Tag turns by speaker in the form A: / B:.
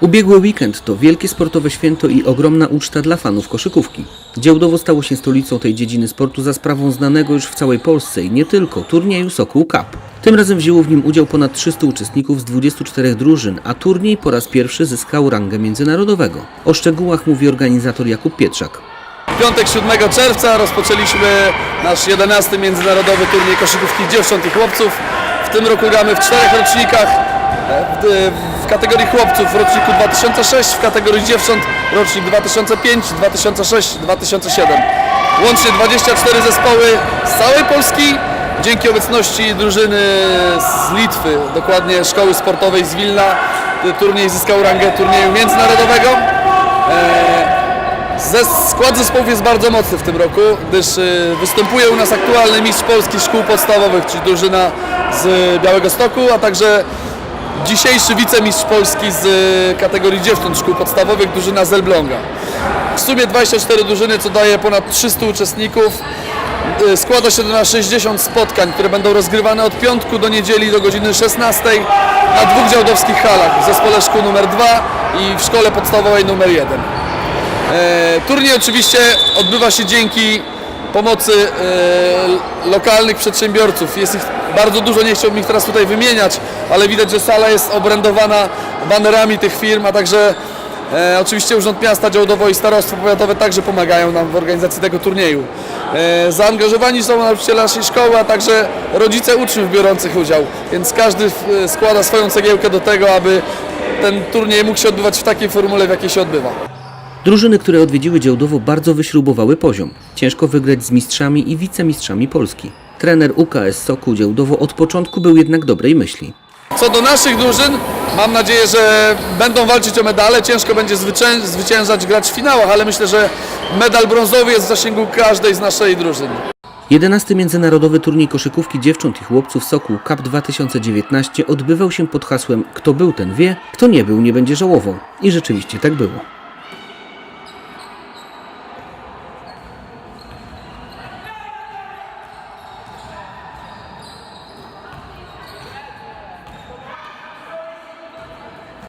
A: Ubiegły weekend to wielkie sportowe święto i ogromna uczta dla fanów koszykówki. Działdowo stało się stolicą tej dziedziny sportu za sprawą znanego już w całej Polsce i nie tylko turnieju Sokół Cup. Tym razem wzięło w nim udział ponad 300 uczestników z 24 drużyn, a turniej po raz pierwszy zyskał rangę międzynarodowego. O szczegółach mówi organizator Jakub Pietrzak.
B: W piątek 7 czerwca rozpoczęliśmy nasz 11 międzynarodowy turniej koszykówki dziewcząt i chłopców. W tym roku gramy w czterech rocznikach. E, W, kategorii chłopców w roczniku 2006, w kategorii dziewcząt rocznik 2005, 2006, 2007. Łącznie 24 zespoły z całej Polski. Dzięki obecności drużyny z Litwy, dokładnie szkoły sportowej z Wilna, turniej zyskał rangę turnieju międzynarodowego. Ze, skład zespołów jest bardzo mocny w tym roku, gdyż występuje u nas aktualny mistrz Polski szkół podstawowych, czyli drużyna z Białego Stoku, a także dzisiejszy wicemistrz Polski z y, kategorii dziewcząt szkół podstawowych, drużyna z Elbląga. W sumie 24 drużyny, co daje ponad 300 uczestników. Y, Składa się to na 60 spotkań, które będą rozgrywane od piątku do niedzieli do godziny 16 na dwóch działdowskich halach, w zespole szkół numer 2 i w szkole podstawowej numer 1. E, Turniej oczywiście odbywa się dzięki pomocy e, lokalnych przedsiębiorców. Jest ich bardzo dużo, nie chciałbym ich teraz tutaj wymieniać, ale widać, że sala jest obrędowana banerami tych firm, a także e, oczywiście Urząd Miasta Działdowo i Starostwo Powiatowe także pomagają nam w organizacji tego turnieju. E, zaangażowani są nauczyciele naszej szkoły, a także rodzice uczniów biorących udział, więc każdy e, składa swoją cegiełkę do tego, aby ten turniej mógł się odbywać w takiej formule, w jakiej się odbywa.
A: Drużyny, które odwiedziły Działdowo bardzo wyśrubowały poziom. Ciężko wygrać z mistrzami i wicemistrzami Polski. Trener UKS Sokół Działdowo od początku był jednak dobrej myśli.
B: Co do naszych drużyn, mam nadzieję, że będą walczyć o medale. Ciężko będzie zwycię- zwyciężać, grać w finałach, ale myślę, że medal brązowy jest w zasięgu każdej z naszej drużyn.
A: 11 Międzynarodowy Turniej Koszykówki Dziewcząt i Chłopców Sokół Cup 2019 odbywał się pod hasłem Kto był, ten wie, kto nie był, nie będzie żałował. I rzeczywiście tak było.